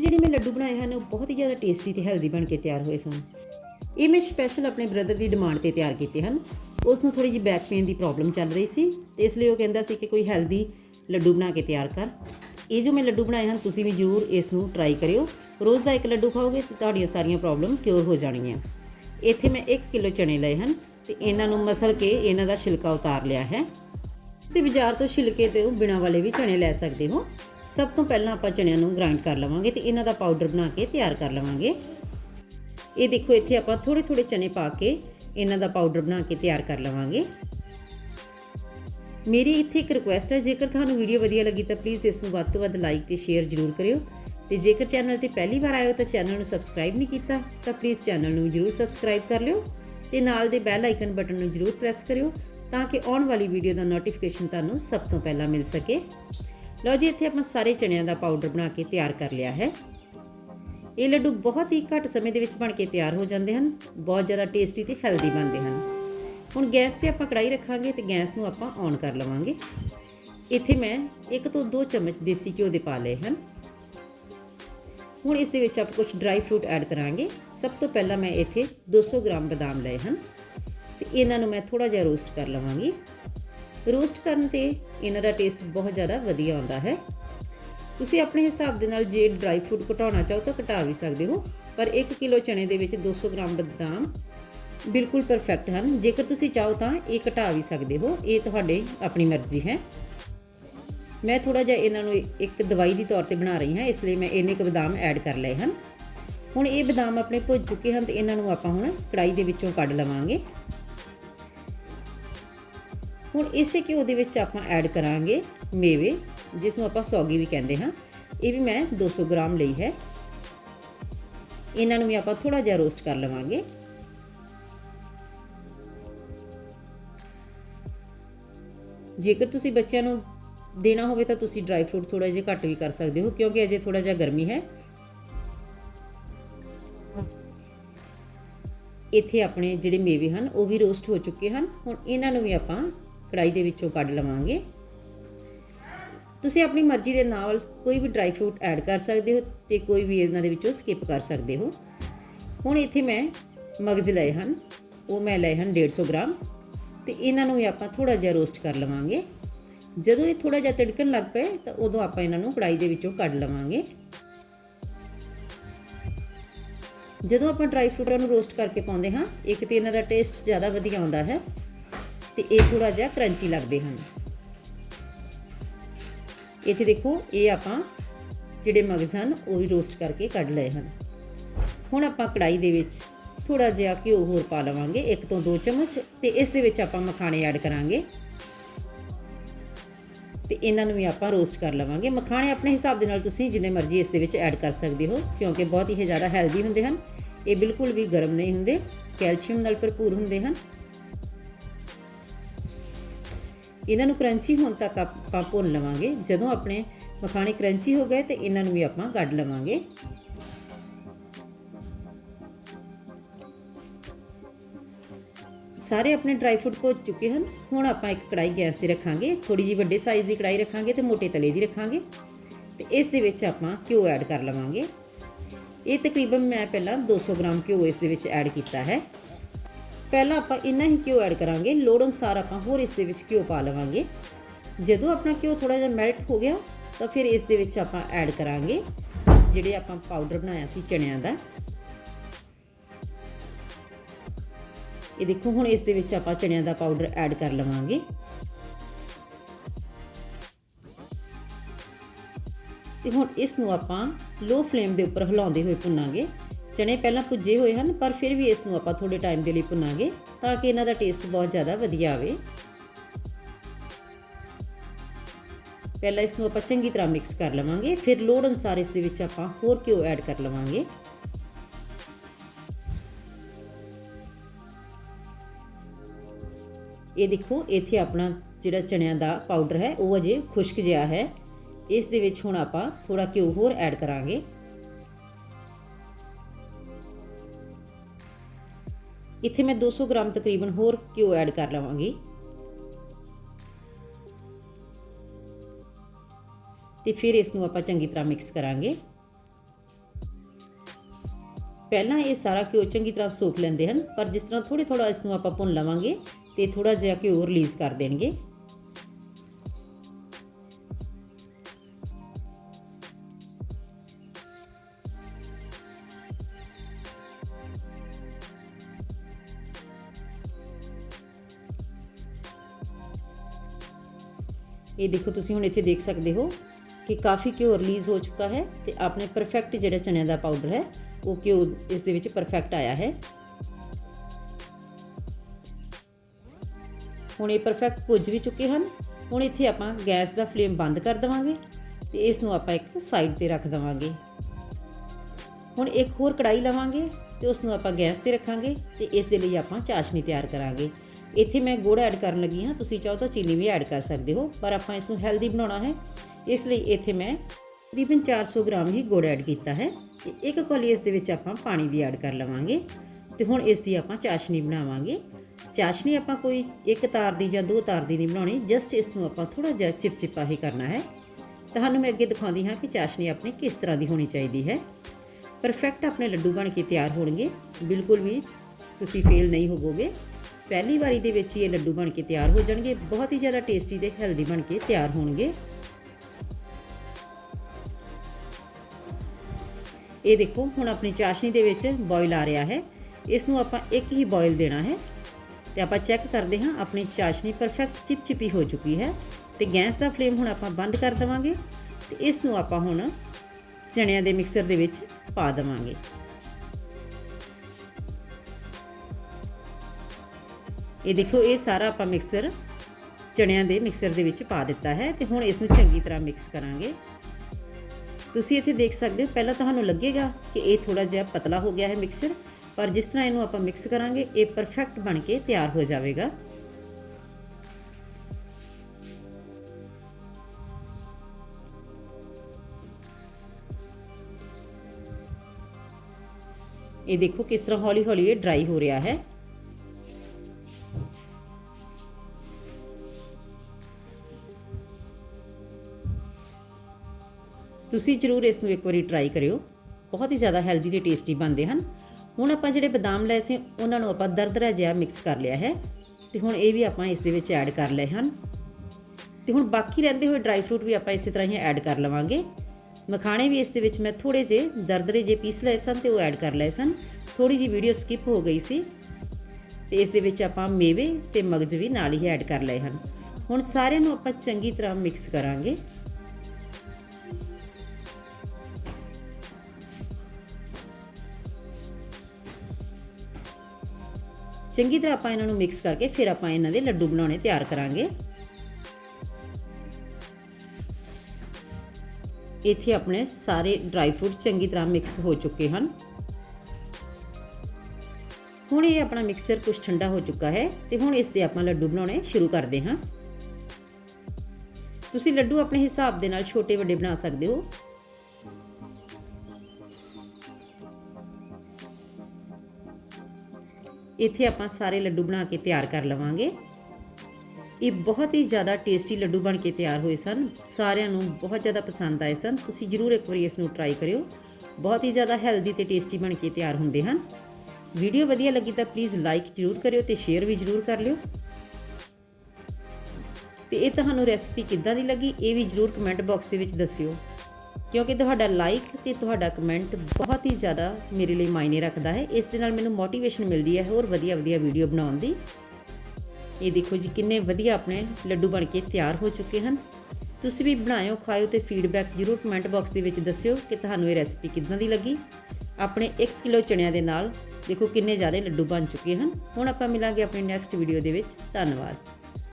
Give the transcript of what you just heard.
ਜਿਹੜੇ ਮੈਂ ਲੱਡੂ ਬਣਾਏ ਹਨ, ਉਹ ਬਹੁਤ ਹੀ ਜ਼ਿਆਦਾ ਟੇਸਟੀ ਤੇ ਹੈਲਦੀ ਬਣ ਕੇ ਤਿਆਰ ਹੋਏ ਸਨ। ਇਹ ਮੈਂ ਸਪੈਸ਼ਲ ਆਪਣੇ ਬ੍ਰਦਰ ਦੀ ਡਿਮਾਂਡ ਤੇ ਤਿਆਰ ਕੀਤੇ ਹਨ। ਉਸ ਨੂੰ ਥੋੜੀ ਜਿਹੀ ਬੈਕ ਪੇਨ ਦੀ ਪ੍ਰੋਬਲਮ ਚੱਲ ਰਹੀ ਸੀ, ਤੇ ਇਸ ਲਈ ਉਹ ਕਹਿੰਦਾ ਸੀ ਕਿ ਕੋਈ ਹੈਲਦੀ ਲੱਡੂ ਬਣਾ ਕੇ ਤਿਆਰ ਕਰ। ਇਹ ਜੋ ਮੈਂ ਲੱਡੂ ਬਣਾਏ ਹਨ, ਤੁਸੀਂ ਵੀ ਜ਼ਰੂਰ ਇਸ ਨੂੰ ਟਰਾਈ ਕਰਿਓ। ਰੋਜ਼ ਦਾ ਇੱਕ ਲੱਡੂ ਖਾਓਗੇ ਤੇ ਤੁਹਾਡੀਆਂ ਸਾਰੀਆਂ ਪ੍ਰੋਬਲਮ ਕਿਉਰ ਹੋ ਜਾਣਗੀਆਂ। ਇੱਥੇ ਮੈਂ 1 ਕਿਲੋ ਚਣੇ ਲਏ ਹਨ ਤੇ ਇਹਨਾਂ ਨੂੰ ਮਸਲ ਕੇ ਇਹਨਾਂ ਦਾ ਛਿਲਕਾ ਉਤਾਰ ਲਿਆ ਹੈ। ਤੁਸੀਂ ਬਾਜ਼ਾਰ ਤੋਂ ਛਿਲਕੇ ਤੇ ਬਿਨਾਂ ਵਾਲੇ ਵੀ ਚਣੇ ਲੈ ਸਕਦੇ ਹੋ। ਸਭ ਤੋਂ ਪਹਿਲਾਂ ਆਪਾਂ ਚਣਿਆਂ ਨੂੰ ਗ੍ਰਾਈਂਡ ਕਰ ਲਵਾਂਗੇ ਤੇ ਇਹਨਾਂ ਦਾ ਪਾਊਡਰ ਬਣਾ ਕੇ ਤਿਆਰ ਕਰ ਲਵਾਂਗੇ। ਇਹ ਦੇਖੋ, ਇੱਥੇ ਆਪਾਂ ਥੋੜੇ ਥੋੜੇ ਚਣੇ ਪਾ ਕੇ ਇਹਨਾਂ ਦਾ ਪਾਊਡਰ ਬਣਾ ਕੇ ਤਿਆਰ ਕਰ ਲਵਾਂਗੇ। ਮੇਰੀ ਇੱਥੇ ਇੱਕ ਰਿਕੁਐਸਟ ਹੈ, ਜੇਕਰ ਤੁਹਾਨੂੰ ਵੀਡੀਓ ਵਧੀਆ ਲੱਗੀ ਤਾਂ ਪਲੀਜ਼ ਇਸ ਨੂੰ ਵੱਧ ਤੋਂ ਵੱਧ ਲਾਈਕ ਤੇ ਸ਼ੇਅਰ ਜ਼ਰੂਰ ਕਰਿਓ। ਤੇ ਜੇਕਰ ਚੈਨਲ ਤੇ ਪਹਿਲੀ ਵਾਰ ਆਏ ਹੋ ਤਾਂ ਚੈਨਲ ਨੂੰ ਸਬਸਕ੍ਰਾਈਬ ਨਹੀਂ ਕੀਤਾ, ਤਾਂ ਪਲੀਜ਼ ਚੈਨਲ ਨੂੰ ਜ਼ਰੂਰ ਸਬਸਕ੍ਰਾਈਬ ਕਰ ਲਿਓ ਤੇ ਨਾਲ ਦੇ ਬੈਲ ਆਈਕਨ ਬਟਨ ਨੂੰ ਜ਼ਰੂਰ ਪ੍ਰੈਸ ਕਰਿਓ ਤਾਂ ਕਿ ਆਉਣ ਵਾਲੀ ਵੀਡੀਓ ਦਾ ਨੋਟੀਫਿਕੇਸ਼ਨ ਤੁਹਾਨੂੰ ਸਭ ਤੋਂ ਪਹਿਲਾਂ ਮਿਲ ਸਕੇ। ਲਓ ਜੀ, ਇੱਥੇ ਆਪਾਂ ਸਾਰੇ ਚਣਿਆਂ ਦਾ ਪਾਊਡਰ ਬਣਾ ਕੇ ਤਿਆਰ ਕਰ ਲਿਆ ਹੈ। ਇਹ ਲੱਡੂ ਬਹੁਤ ਹੀ ਘੱਟ ਸਮੇਂ ਦੇ ਵਿੱਚ ਬਣ ਕੇ ਤਿਆਰ ਹੋ ਜਾਂਦੇ ਹਨ, ਬਹੁਤ ਜ਼ਿਆਦਾ ਟੇਸਟੀ ਤੇ ਹੈਲਦੀ ਬਣਦੇ ਹਨ। ਹੁਣ ਗੈਸ ਤੇ ਆਪਾਂ ਕੜਾਈ ਰੱਖਾਂਗੇ ਤੇ ਗੈਸ ਨੂੰ ਆਪਾਂ ਔਨ ਕਰ ਲਵਾਂਗੇ। ਇੱਥੇ ਮੈਂ 1 ਤੋਂ 2 ਚਮਚ ਦੇਸੀ ਘਿਓ ਦੇ ਪਾ ਲਏ ਹਨ। ਹੁਣ ਇਸ ਦੇ ਵਿੱਚ ਆਪਾਂ ਕੁਝ ਡਰਾਈ ਫਰੂਟ ਐਡ ਕਰਾਂਗੇ। ਸਭ ਤੋਂ ਪਹਿਲਾਂ ਮੈਂ ਇੱਥੇ 200 ਗ੍ਰਾਮ ਬਦਾਮ ਲਏ ਹਨ। ਤੇ ਇਹਨਾਂ ਨੂੰ ਮੈਂ ਥੋੜਾ ਜਿਹਾ ਰੋਸਟ ਕਰ ਲਵਾਂਗੀ। ਰੋਸਟ ਕਰਨ ਤੇ ਇਹਨਾਂ ਦਾ ਟੇਸਟ ਬਹੁਤ ਜ਼ਿਆਦਾ ਵਧੀਆ ਆਉਂਦਾ ਹੈ। ਤੁਸੀਂ ਆਪਣੇ ਹਿਸਾਬ ਦੇ ਨਾਲ ਜੇ ਡਰਾਈ ਫਰੂਟ ਘਟਾਉਣਾ ਚਾਹੋ ਤਾਂ ਘਟਾ ਵੀ ਸਕਦੇ ਹੋ, ਪਰ 1 ਕਿਲੋ ਚਣੇ ਦੇ ਵਿੱਚ 200 ਗ੍ਰਾਮ ਬਦਾਮ ਬਿਲਕੁਲ ਪਰਫੈਕਟ ਹਨ। ਜੇਕਰ ਤੁਸੀਂ ਚਾਹੋ ਤਾਂ ਇਹ ਘਟਾ ਵੀ ਸਕਦੇ ਹੋ, ਇਹ ਤੁਹਾਡੇ ਆਪਣੀ ਮਰਜ਼ੀ ਹੈ। ਮੈਂ ਥੋੜਾ ਜਿਹਾ ਇਹਨਾਂ ਨੂੰ ਇੱਕ ਦਵਾਈ ਦੀ ਤੌਰ ਤੇ ਬਣਾ ਰਹੀ ਹਾਂ, ਇਸ ਲਈ ਮੈਂ ਇੰਨੇ ਕੁ ਬਦਾਮ ਐਡ ਕਰ ਲਏ ਹਨ। ਹੁਣ ਇਹ ਬਦਾਮ ਆਪਣੇ ਭੁੱਜ ਚੁੱਕੇ ਹਨ ਤੇ ਇਹਨਾਂ ਨੂੰ ਆਪਾਂ ਹੁਣ ਕੜਾਈ ਦੇ ਵਿੱਚੋਂ ਕੱਢ ਲਵਾਂਗੇ। ਹੁਣ ਇਸੇ ਘਿਓ ਦੇ ਵਿੱਚ ਆਪਾਂ ਐਡ ਕਰਾਂਗੇ ਮੇਵੇ ਜਿਸ ਨੂੰ ਆਪਾਂ ਸੌਗੀ ਵੀ ਕਹਿੰਦੇ ਹਾਂ। ਇਹ ਵੀ ਮੈਂ 200 ਗ੍ਰਾਮ ਲਈ ਹੈ। ਇਹਨਾਂ ਨੂੰ ਵੀ ਆਪਾਂ ਥੋੜਾ ਜਿਹਾ ਰੋਸਟ ਕਰ ਲਵਾਂਗੇ। ਜੇਕਰ ਤੁਸੀਂ ਬੱਚਿਆਂ ਨੂੰ ਦੇਣਾ ਹੋਵੇ ਤਾਂ ਤੁਸੀਂ ਡਰਾਈ ਫਰੂਟ ਥੋੜਾ ਜਿਹਾ ਘੱਟ ਵੀ ਕਰ ਸਕਦੇ ਹੋ, ਕਿਉਂਕਿ ਅਜੇ ਥੋੜਾ ਜਿਹਾ ਗਰਮੀ ਹੈ। ਇੱਥੇ ਆਪਣੇ ਜਿਹੜੇ ਮੇਵੇ ਹਨ, ਉਹ ਵੀ ਰੋਸਟ ਹੋ ਚੁੱਕੇ ਹਨ। ਹੁਣ ਇਹਨਾਂ ਨੂੰ ਵੀ ਆਪਾਂ ਕੜਾਈ ਦੇ ਵਿੱਚੋਂ ਕੱਢ ਲਵਾਂਗੇ। ਤੁਸੀਂ ਆਪਣੀ ਮਰਜ਼ੀ ਦੇ ਨਾਲ ਕੋਈ ਵੀ ਡਰਾਈ ਫਰੂਟ ਐਡ ਕਰ ਸਕਦੇ ਹੋ ਤੇ ਕੋਈ ਵੀ ਇਹਨਾਂ ਦੇ ਵਿੱਚੋਂ ਸਕਿਪ ਕਰ ਸਕਦੇ ਹੋ। ਹੁਣ ਇੱਥੇ ਮੈਂ ਮਗਜ਼ ਲਏ ਹਨ, ਉਹ ਮੈਂ ਲਏ ਹਨ 150 ਗ੍ਰਾਮ ਤੇ ਇਹਨਾਂ ਨੂੰ ਵੀ ਆਪਾਂ ਥੋੜਾ ਜਿਹਾ ਰੋਸਟ ਕਰ ਲਵਾਂਗੇ। ਜਦੋਂ ਇਹ ਥੋੜਾ ਜਿਹਾ ਤਿੜਕਣ ਲੱਗ ਪਏ ਤਾਂ ਉਦੋਂ ਆਪਾਂ ਇਹਨਾਂ ਨੂੰ ਕੜਾਈ ਦੇ ਵਿੱਚੋਂ ਕੱਢ ਲਵਾਂਗੇ। ਜਦੋਂ ਆਪਾਂ ਡਰਾਈ ਫਰੂਟਾਂ ਨੂੰ ਰੋਸਟ ਕਰਕੇ ਪਾਉਂਦੇ ਹਾਂ, ਇੱਕ ਤੇ ਇਹਨਾਂ ਦਾ ਟੇਸਟ ਜ਼ਿਆਦਾ ਵਧੀਆ ਆਉਂਦਾ ਹੈ ਤੇ ਇਹ ਥੋੜਾ ਜਿਹਾ ਕਰੰਚੀ ਲੱਗਦੇ ਹਨ। ਇੱਥੇ ਦੇਖੋ, ਇਹ ਆਪਾਂ ਜਿਹੜੇ ਮਗਜ਼ ਹਨ, ਉਹ ਵੀ ਰੋਸਟ ਕਰਕੇ ਕੱਢ ਲਏ ਹਨ। ਹੁਣ ਆਪਾਂ ਕੜਾਈ ਦੇ ਵਿੱਚ ਥੋੜਾ ਜਿਹਾ ਘਿਓ ਹੋਰ ਪਾ ਲਵਾਂਗੇ, ਇੱਕ ਤੋਂ ਦੋ ਚਮਚ, ਤੇ ਇਸ ਦੇ ਵਿੱਚ ਆਪਾਂ ਮਖਾਣੇ ਐਡ ਕਰਾਂਗੇ। ਤੇ ਇਹਨਾਂ ਨੂੰ ਵੀ ਆਪਾਂ ਰੋਸਟ ਕਰ ਲਵਾਂਗੇ। ਮਖਾਣੇ ਆਪਣੇ ਹਿਸਾਬ ਦੇ ਨਾਲ ਤੁਸੀਂ ਜਿੰਨੇ ਮਰਜ਼ੀ ਇਸ ਦੇ ਵਿੱਚ ਐਡ ਕਰ ਸਕਦੇ ਹੋ, ਕਿਉਂਕਿ ਬਹੁਤ ਹੀ ਜ਼ਿਆਦਾ ਹੈਲਦੀ ਹੁੰਦੇ ਹਨ। ਇਹ ਬਿਲਕੁਲ ਵੀ ਗਰਮ ਨਹੀਂ ਹੁੰਦੇ, ਕੈਲਸ਼ੀਅਮ ਨਾਲ ਭਰਪੂਰ ਹੁੰਦੇ ਹਨ। ਇਹਨਾਂ ਨੂੰ ਕਰੰਚੀ ਹੋਣ ਤੱਕ ਆਪਾਂ ਭੁੰਨ ਲਵਾਂਗੇ। ਜਦੋਂ ਆਪਣੇ ਮਖਾਣੇ ਕਰੰਚੀ ਹੋ ਗਏ ਤੇ ਇਹਨਾਂ ਨੂੰ ਵੀ ਆਪਾਂ ਕੱਢ ਲਵਾਂਗੇ। ਸਾਰੇ ਆਪਣੇ ਡਰਾਈ ਫਰੂਟ ਭੁੱਜ ਚੁੱਕੇ ਹਨ। ਹੁਣ ਆਪਾਂ ਇੱਕ ਕੜਾਈ ਗੈਸ ਤੇ ਰੱਖਾਂਗੇ। ਥੋੜੀ ਜਿਹੀ ਵੱਡੇ ਸਾਈਜ਼ ਦੀ ਕੜਾਈ ਰੱਖਾਂਗੇ ਤੇ ਮੋਟੇ ਤਲੇ ਦੀ ਰੱਖਾਂਗੇ। ਤੇ ਇਸ ਦੇ ਵਿੱਚ ਆਪਾਂ ਘਿਓ ਐਡ ਕਰ ਲਵਾਂਗੇ। ਇਹ ਤਕਰੀਬਨ ਮੈਂ ਪਹਿਲਾਂ 200 ਗ੍ਰਾਮ ਘਿਓ ਇਸ ਦੇ ਵਿੱਚ ਐਡ ਕੀਤਾ ਹੈ। ਪਹਿਲਾਂ ਆਪਾਂ ਇੰਨਾ ਹੀ ਘਿਓ ਐਡ ਕਰਾਂਗੇ, ਲੋੜ ਅਨੁਸਾਰ ਆਪਾਂ ਹੋਰ ਇਸ ਦੇ ਵਿੱਚ ਘਿਓ ਪਾ ਲਵਾਂਗੇ। ਜਦੋਂ ਆਪਣਾ ਘਿਓ ਥੋੜਾ ਜਿਹਾ ਮੈਲਟ ਹੋ ਗਿਆ, ਤਾਂ ਫਿਰ ਇਸ ਦੇ ਵਿੱਚ ਆਪਾਂ ਐਡ ਕਰਾਂਗੇ ਜਿਹੜੇ ਆਪਾਂ ਪਾਊਡਰ ਬਣਾਇਆ ਸੀ ਚਣਿਆਂ ਦਾ। ਇਹ ਦੇਖੋ, ਹੁਣ ਇਸ ਦੇ ਵਿੱਚ ਆਪਾਂ ਚਣਿਆਂ ਦਾ ਪਾਊਡਰ ਐਡ ਕਰ ਲਵਾਂਗੇ। ਤੇ ਹੁਣ ਇਸ ਨੂੰ ਆਪਾਂ ਲੋ ਫਲੇਮ ਦੇ ਉੱਪਰ ਹਿਲਾਉਂਦੇ ਹੋਏ ਭੁੰਨਾਂਗੇ। ਚਣੇ ਪਹਿਲਾਂ ਭੁੱਜੇ ਹੋਏ ਹਨ, ਪਰ ਫਿਰ ਵੀ ਇਸ ਨੂੰ ਆਪਾਂ ਥੋੜੇ ਟਾਈਮ ਦੇ ਲਈ ਭੁੰਨਾਂਗੇ ਤਾਂ ਕਿ ਇਹਨਾਂ ਦਾ ਟੇਸਟ ਬਹੁਤ ਜ਼ਿਆਦਾ ਵਧੀਆ ਆਵੇ। ਪਹਿਲਾਂ ਇਸ ਨੂੰ ਆਪਾਂ ਚੰਗੀ ਤਰ੍ਹਾਂ ਮਿਕਸ ਕਰ ਲਵਾਂਗੇ, ਫਿਰ ਲੋੜ ਅਨੁਸਾਰ ਇਸ ਦੇ ਵਿੱਚ ਆਪਾਂ ਹੋਰ ਘਿਓ ਐਡ ਕਰ ਲਵਾਂਗੇ। ਇਹ ਦੇਖੋ, ਇੱਥੇ ਆਪਣਾ ਜਿਹੜਾ ਚਣਿਆਂ ਦਾ ਪਾਊਡਰ ਹੈ, ਉਹ ਅਜੇ ਖੁਸ਼ਕ ਜਿਹਾ ਹੈ। ਇਸ ਦੇ ਵਿੱਚ ਹੁਣ ਆਪਾਂ ਥੋੜਾ ਘਿਓ ਹੋਰ ਐਡ ਕਰਾਂਗੇ। ਇੱਥੇ ਮੈਂ 200 ਗ੍ਰਾਮ ਤਕਰੀਬਨ ਹੋਰ ਘਿਓ ਐਡ ਕਰ ਲਵਾਂਗੀ। ਤੇ ਫਿਰ ਇਸ ਨੂੰ ਆਪਾਂ ਚੰਗੀ ਤਰ੍ਹਾਂ ਮਿਕਸ ਕਰਾਂਗੇ। ਪਹਿਲਾਂ ਇਹ ਸਾਰਾ ਘਿਓ ਚੰਗੀ ਤਰ੍ਹਾਂ ਸੋਖ ਲੈਂਦੇ ਹਨ, ਪਰ ਜਿਸ ਤਰ੍ਹਾਂ ਥੋੜੇ ਥੋੜਾ ਇਸ ਨੂੰ ਆਪਾਂ ਭੁੰਨ ਲਵਾਂਗੇ ਤੇ ਥੋੜਾ ਜਿਹਾ ਘਿਓ ਰਿਲੀਜ਼ ਕਰ ਦੇਣਗੇ। ਇਹ ਦੇਖੋ ਤੁਸੀਂ ਹੁਣ ਇੱਥੇ ਦੇਖ ਸਕਦੇ ਹੋ ਕਿ ਕਾਫੀ ਘਿਓ ਰਿਲੀਜ਼ ਹੋ ਚੁੱਕਾ ਹੈ ਤੇ ਆਪਣੇ ਪਰਫੈਕਟ ਜਿਹੜਾ ਚਣਿਆਂ ਦਾ ਪਾਊਡਰ ਹੈ, ਉਹ ਘਿਓ ਇਸ ਦੇ ਵਿੱਚ ਪਰਫੈਕਟ ਆਇਆ ਹੈ। ਹੁਣ ਇਹ ਪਰਫੈਕਟ ਭੁੱਜ ਵੀ ਚੁੱਕੇ ਹਨ। ਹੁਣ ਇੱਥੇ ਆਪਾਂ ਗੈਸ ਦਾ ਫਲੇਮ ਬੰਦ ਕਰ ਦੇਵਾਂਗੇ ਤੇ ਇਸ ਨੂੰ ਆਪਾਂ ਇੱਕ ਸਾਈਡ ਤੇ ਰੱਖ ਦੇਵਾਂਗੇ। ਹੁਣ ਇੱਕ ਹੋਰ ਕੜਾਈ ਲਵਾਂਗੇ ਤੇ ਉਸ ਨੂੰ ਆਪਾਂ ਗੈਸ ਤੇ ਰੱਖਾਂਗੇ ਤੇ ਇਸ ਦੇ ਲਈ ਆਪਾਂ ਚਾਸ਼ਨੀ ਤਿਆਰ ਕਰਾਂਗੇ। ਇੱਥੇ ਮੈਂ ਗੁੜ ਐਡ ਕਰਨ ਲੱਗੀ ਹਾਂ। ਤੁਸੀਂ ਚਾਹੋ ਤਾਂ ਚੀਨੀ ਵੀ ਐਡ ਕਰ ਸਕਦੇ ਹੋ, ਪਰ ਆਪਾਂ ਇਸ ਨੂੰ ਹੈਲਦੀ ਬਣਾਉਣਾ ਹੈ। ਇਸ ਲਈ ਇੱਥੇ ਮੈਂ ਤਕਰੀਬਨ 400 ਗ੍ਰਾਮ ਹੀ ਗੁੜ ਐਡ ਕੀਤਾ ਹੈ ਤੇ ਇੱਕ ਕੌਲੀ ਇਸ ਦੇ ਵਿੱਚ ਆਪਾਂ ਪਾਣੀ ਦੀ ਐਡ ਕਰ ਲਵਾਂਗੇ ਤੇ ਹੁਣ ਇਸ ਦੀ ਆਪਾਂ ਚਾਸ਼ਨੀ ਬਣਾਵਾਂਗੇ। ਚਾਸ਼ਨੀ ਆਪਾਂ ਕੋਈ ਇੱਕ ਤਾਰ ਦੀ ਜਾਂ ਦੋ ਤਾਰ ਦੀ ਨਹੀਂ ਬਣਾਉਣੀ ਜਸਟ ਇਸ ਨੂੰ ਆਪਾਂ ਥੋੜਾ ਜਿਹਾ ਚਿਪਚਿਪਾ ਹੀ ਕਰਨਾ ਹੈ। ਤੁਹਾਨੂੰ ਮੈਂ ਅੱਗੇ ਦਿਖਾਉਂਦੀ ਹਾਂ ਕਿ ਚਾਸ਼ਨੀ ਆਪਣੀ ਕਿਸ ਤਰ੍ਹਾਂ ਦੀ ਹੋਣੀ ਚਾਹੀਦੀ ਹੈ। ਪਰਫੈਕਟ ਆਪਣੇ ਲੱਡੂ ਬਣ ਕੇ ਤਿਆਰ ਹੋਣਗੇ। ਬਿਲਕੁਲ ਵੀ ਤੁਸੀਂ ਫੇਲ ਨਹੀਂ ਹੋਵੋਗੇ। ਪਹਿਲੀ ਵਾਰੀ ਦੇ ਵਿੱਚ ਹੀ ਇਹ ਲੱਡੂ ਬਣ ਕੇ ਤਿਆਰ ਹੋ ਜਾਣਗੇ। ਬਹੁਤ ਹੀ ਜ਼ਿਆਦਾ ਟੇਸਟੀ ਤੇ ਹੈਲਦੀ ਬਣ ਕੇ ਤਿਆਰ ਹੋਣਗੇ। ਇਹ ਦੇਖੋ, ਹੁਣ ਆਪਣੀ ਚਾਸ਼ਨੀ ਦੇ ਵਿੱਚ ਬੋਇਲ ਆ ਰਿਹਾ ਹੈ। ਇਸ ਨੂੰ ਆਪਾਂ ਇੱਕ ਹੀ ਬੋਇਲ ਦੇਣਾ ਹੈ। ਤੇ ਆਪਾਂ ਚੈੱਕ ਕਰਦੇ ਹਾਂ, ਆਪਣੀ ਚਾਸ਼ਨੀ ਪਰਫੈਕਟ ਚਿਪਚਿਪੀ ਹੋ ਚੁੱਕੀ ਹੈ। ਤੇ ਗੈਸ ਦਾ ਫਲੇਮ ਹੁਣ ਆਪਾਂ ਬੰਦ ਕਰ ਦੇਵਾਂਗੇ। ਤੇ ਇਸ ਨੂੰ ਆਪਾਂ ਹੁਣ ਚਣਿਆਂ ਦੇ ਮਿਕਸਰ ਦੇ ਵਿੱਚ ਪਾ ਦੇਵਾਂਗੇ। ਇਹ ਦੇਖੋ, ਇਹ ਸਾਰਾ ਆਪਾਂ ਮਿਕਸਰ ਚਣਿਆਂ ਦੇ ਮਿਕਸਰ ਦੇ ਵਿੱਚ ਪਾ ਦਿੱਤਾ ਹੈ ਤੇ ਹੁਣ ਇਸ ਨੂੰ ਚੰਗੀ ਤਰ੍ਹਾਂ ਮਿਕਸ ਕਰਾਂਗੇ। ਤੁਸੀਂ ਇੱਥੇ ਦੇਖ ਸਕਦੇ ਹੋ, ਪਹਿਲਾਂ ਤੁਹਾਨੂੰ ਲੱਗੇਗਾ ਕਿ ਇਹ ਥੋੜਾ ਜਿਹਾ ਪਤਲਾ ਹੋ ਗਿਆ ਹੈ ਮਿਕਸਰ ਪਰ ਜਿਸ ਤਰ੍ਹਾਂ ਇਹਨੂੰ ਆਪਾਂ ਮਿਕਸ ਕਰਾਂਗੇ, ਇਹ ਪਰਫੈਕਟ ਬਣ ਕੇ ਤਿਆਰ ਹੋ ਜਾਵੇਗਾ। ਇਹ ਦੇਖੋ ਕਿਸ ਤਰ੍ਹਾਂ ਹੌਲੀ ਹੌਲੀ ਇਹ ਡਰਾਈ ਹੋ ਰਿਹਾ ਹੈ। ਤੁਸੀਂ ਜ਼ਰੂਰ ਇਸ ਨੂੰ ਇੱਕ ਵਾਰੀ ਟਰਾਈ ਕਰਿਓ। ਬਹੁਤ ਹੀ ਜ਼ਿਆਦਾ ਹੈਲਦੀ ਤੇ ਟੇਸਟੀ ਬਣਦੇ ਹਨ। ਹੁਣ ਆਪਾਂ ਜਿਹੜੇ ਬਦਾਮ ਲਏ ਸੀ, ਉਹਨਾਂ ਨੂੰ ਆਪਾਂ ਦਰਦਰਾ ਜਿਹਾ ਮਿਕਸ ਕਰ ਲਿਆ ਹੈ। ਤੇ ਹੁਣ ਇਹ ਵੀ ਆਪਾਂ ਇਸ ਦੇ ਵਿੱਚ ਐਡ ਕਰ ਲਏ ਹਨ। ਤੇ ਹੁਣ ਬਾਕੀ ਰਹਿੰਦੇ ਹੋਏ ਡਰਾਈ ਫਰੂਟ ਵੀ ਆਪਾਂ ਇਸੇ ਤਰ੍ਹਾਂ ਹੀ ਐਡ ਕਰ ਲਵਾਂਗੇ। ਮਖਾਣੇ ਵੀ ਇਸ ਦੇ ਵਿੱਚ ਮੈਂ ਥੋੜੇ ਜੇ ਦਰਦਰੇ ਜੇ ਪੀਸ ਲਏ ਸਨ ਤੇ ਉਹ ਐਡ ਕਰ ਲਏ ਸਨ। ਥੋੜੀ ਜੀ ਵੀਡੀਓ ਸਕਿਪ ਹੋ ਗਈ ਸੀ। ਤੇ ਇਸ ਦੇ ਵਿੱਚ ਆਪਾਂ ਮੇਵੇ ਤੇ ਮਗਜ਼ ਵੀ ਨਾਲ ਹੀ ਐਡ ਕਰ ਲਏ ਹਨ। ਹੁਣ ਸਾਰਿਆਂ ਨੂੰ ਆਪਾਂ ਚੰਗੀ ਤਰ੍ਹਾਂ ਮਿਕਸ ਕਰਾਂਗੇ। ਚੰਗੀ ਤਰ੍ਹਾਂ ਆਪਾਂ ਇਹਨਾਂ ਨੂੰ ਮਿਕਸ ਕਰਕੇ ਫਿਰ ਆਪਾਂ ਇਹਨਾਂ ਦੇ ਲੱਡੂ ਬਣਾਉਣੇ ਤਿਆਰ ਕਰਾਂਗੇ। ਇੱਥੇ ਆਪਣੇ ਸਾਰੇ ਡਰਾਈ ਫਰੂਟ ਚੰਗੀ ਤਰ੍ਹਾਂ ਮਿਕਸ ਹੋ ਚੁੱਕੇ ਹਨ। ਹੁਣ ਇਹ ਆਪਣਾ ਮਿਕਸਰ ਕੁਝ ਠੰਡਾ ਹੋ ਚੁੱਕਾ ਹੈ ਤੇ ਹੁਣ ਇਸ ਦੇ ਆਪਾਂ ਲੱਡੂ ਬਣਾਉਣੇ ਸ਼ੁਰੂ ਕਰਦੇ ਹਾਂ। ਤੁਸੀਂ ਲੱਡੂ ਆਪਣੇ ਹਿਸਾਬ ਦੇ ਨਾਲ ਛੋਟੇ ਵੱਡੇ ਬਣਾ ਸਕਦੇ ਹੋ। ਇੱਥੇ ਆਪਾਂ ਸਾਰੇ ਲੱਡੂ ਬਣਾ ਕੇ ਤਿਆਰ ਕਰ ਲਵਾਂਗੇ। ਇਹ ਬਹੁਤ ਹੀ ਜ਼ਿਆਦਾ ਟੇਸਟੀ ਲੱਡੂ ਬਣ ਕੇ ਤਿਆਰ ਹੋਏ ਸਨ। ਸਾਰਿਆਂ ਨੂੰ ਬਹੁਤ ਜ਼ਿਆਦਾ ਪਸੰਦ ਆਏ ਸਨ। ਤੁਸੀਂ ਜਰੂਰ ਇੱਕ ਵਾਰੀ ਇਸ ਨੂੰ ਟਰਾਈ ਕਰਿਓ। ਬਹੁਤ ਹੀ ਜ਼ਿਆਦਾ ਹੈਲਦੀ ਤੇ ਟੇਸਟੀ ਬਣ ਕੇ ਤਿਆਰ ਹੁੰਦੇ ਹਨ। ਵੀਡੀਓ ਵਧੀਆ ਲੱਗੀ ਤਾਂ ਪਲੀਜ਼ ਲਾਈਕ ਜਰੂਰ ਕਰਿਓ ਤੇ ਸ਼ੇਅਰ ਵੀ ਜਰੂਰ ਕਰ ਲਿਓ। ਤੇ ਇਹ ਤੁਹਾਨੂੰ ਰੈਸਪੀ ਕਿੱਦਾਂ ਦੀ ਲੱਗੀ ਇਹ ਵੀ ਜਰੂਰ ਕਮੈਂਟ ਬਾਕਸ ਦੇ ਵਿੱਚ ਦੱਸਿਓ। ਕਿਉਂਕਿ ਤੁਹਾਡਾ ਲਾਈਕ ਤੇ ਤੁਹਾਡਾ ਕਮੈਂਟ ਬਹੁਤ ਹੀ ਜ਼ਿਆਦਾ ਮੇਰੇ ਲਈ ਮਾਇਨੇ ਰੱਖਦਾ ਹੈ। ਇਸ ਦੇ ਨਾਲ ਮੈਨੂੰ ਮੋਟੀਵੇਸ਼ਨ ਮਿਲਦੀ ਹੈ ਹੋਰ ਵਧੀਆ ਵਧੀਆ ਵੀਡੀਓ ਬਣਾਉਣ ਦੀ। ਇਹ ਦੇਖੋ ਜੀ ਕਿੰਨੇ ਵਧੀਆ ਆਪਣੇ ਲੱਡੂ ਬਣ ਕੇ ਤਿਆਰ ਹੋ ਚੁੱਕੇ ਹਨ। ਤੁਸੀਂ ਵੀ ਬਣਾਇਓ, ਖਾਇਓ ਤੇ ਫੀਡਬੈਕ ਜਰੂਰ ਕਮੈਂਟ ਬਾਕਸ ਦੇ ਵਿੱਚ ਦੱਸਿਓ ਕਿ ਤੁਹਾਨੂੰ ਇਹ ਰੈਸਪੀ ਕਿੱਦਾਂ ਦੀ ਲੱਗੀ। ਆਪਣੇ 1 ਕਿਲੋ ਚਣਿਆਂ ਦੇ ਨਾਲ ਦੇਖੋ ਕਿੰਨੇ ਜ਼ਿਆਦਾ ਲੱਡੂ ਬਣ ਚੁੱਕੇ ਹਨ। ਹੁਣ ਆਪਾਂ ਮਿਲਾਂਗੇ ਆਪਣੀ ਨੈਕਸਟ ਵੀਡੀਓ ਦੇ ਵਿੱਚ। ਧੰਨਵਾਦ।